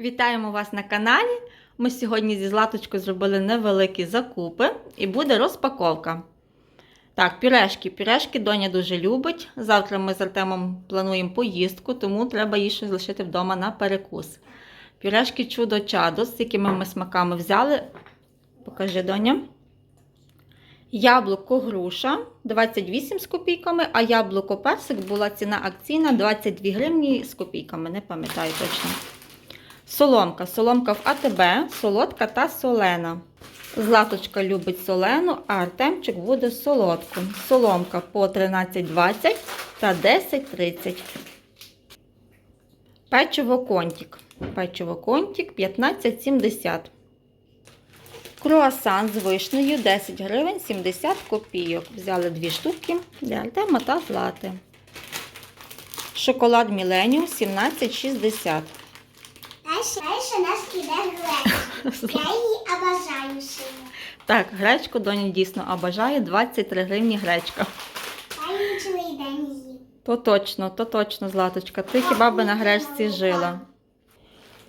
Вітаємо вас на каналі. Ми сьогодні зі Златочкою зробили невеликі закупи і буде розпаковка. Так, пюрешки. Пюрешки доня дуже любить. Завтра ми з Артемом плануємо поїздку, тому треба їй щось лишити вдома на перекус. Пюрешки чудо чадо, з якими ми смаками взяли. Покажи, доня. Яблуко груша 28 з копійками, а яблуко персик була ціна акційна 22 гривні з копійками, не пам'ятаю точно. Соломка. Соломка в АТБ, солодка та солена. Златочка любить солену, а Артемчик буде солодку. Соломка по 13,20 та 10,30. Печиво контік. Печиво контік 15,70. Круасан з вишнею 10 гривень 70 копійок. Взяли дві штуки для Артема та Злати. Шоколад Міленіум 17,60. Дальше, дальше нас киде гречка. Я її обожаю сильно. Так, гречку доня дійсно обажає 23 гривні гречка. Я її цілий день їм. То точно, то точно, Златочка. Ти хіба би на гречці жила?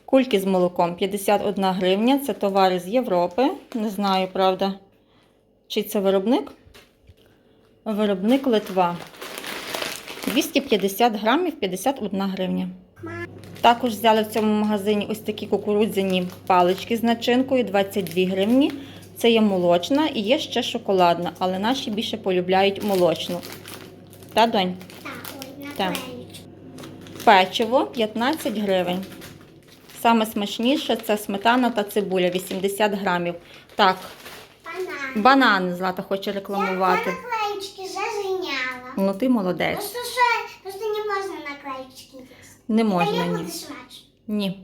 Кульки з молоком 51 гривня. Це товари з Європи. Не знаю, правда. Чи це виробник? Виробник Литва. 250 грамів 51 гривня. Також взяли в цьому магазині ось такі кукурудзяні палички з начинкою 22 гривні. Це є молочна і є ще шоколадна, але наші більше полюбляють молочну. Та, донь? Так, Печиво 15 гривень. Саме смачніше це сметана та цибуля 80 грамів. Так, Банан. банани Злата хоче Я рекламувати. наклеючки зажиняла. Ну ти молодець. Просто що, просто не можна наклеючки їсти. Не можна ні. Ні.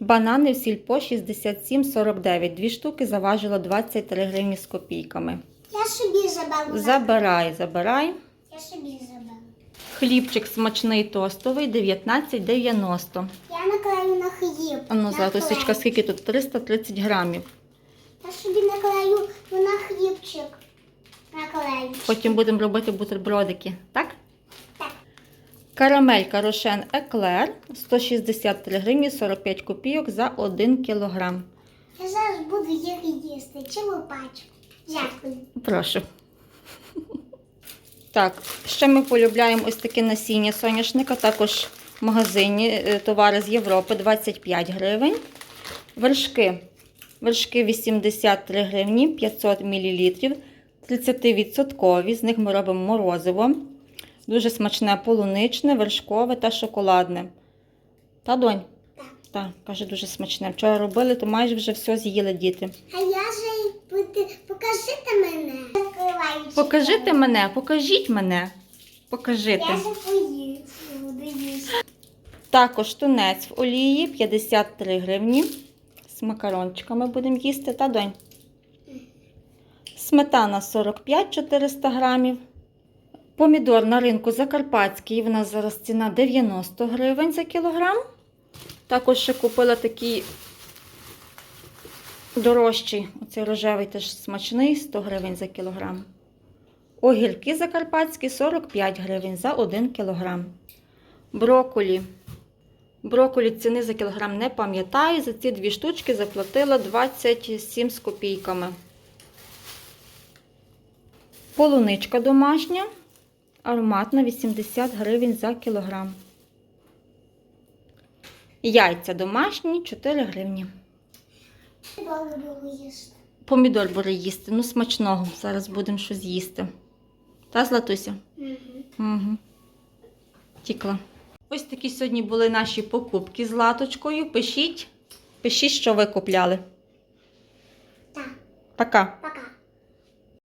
Банани в сільпо 67,49. Дві штуки заважило 23 гривні з копійками. Я собі заберу. Забирай, забирай. Я собі заберу. Хлібчик смачний тостовий 19,90. Я наклею на хліб. Ну, На Златосечка, скільки тут? 330 грамів. Я собі наклею на хлібчик. Наклею. Потім будемо робити бутербродики? Так. Карамелька Рошен Еклер 163 гривні 45 копійок за 1 кілограм. Я зараз буду їх їсти. Цілу пачку. Дякую. Прошу. Так, ще ми полюбляємо ось таке насіння соняшника, також в магазині е, товари з Європи 25 гривень. Вершки. Вершки 83 гривні 500 мл, 30%. З них ми робимо морозиво. Дуже смачне полуничне, вершкове та шоколадне. Та донь? Так. Так, каже, дуже смачне. Вчора робили, то майже вже все з'їли діти. А я же. Покажите мене. Покажите мене, покажіть мене. Покажите. Я же. Буду їсти. Також тунець в олії 53 гривні. З макарончиками будемо їсти. Та донь. Сметана 45 400 грамів. Помідор на ринку Закарпатський. В нас зараз ціна 90 гривень за кілограм. Також ще купила такий дорожчий. Оцей рожевий теж смачний 100 гривень за кілограм. Огірки закарпатські 45 гривень за 1 кілограм. Броколі. Броколі ціни за кілограм не пам'ятаю. За ці дві штучки заплатила 27 з копійками. Полуничка домашня. Ароматна 80 гривень за кілограм. Яйця домашні 4 гривні. Буду їсти. Помідор бери їсти. Ну, смачного. Зараз будемо щось їсти. Та, Златуся? Угу. Угу. Тікла. Ось такі сьогодні були наші покупки з латочкою. Пишіть, пишіть, що ви купляли. Так, Пока. пока.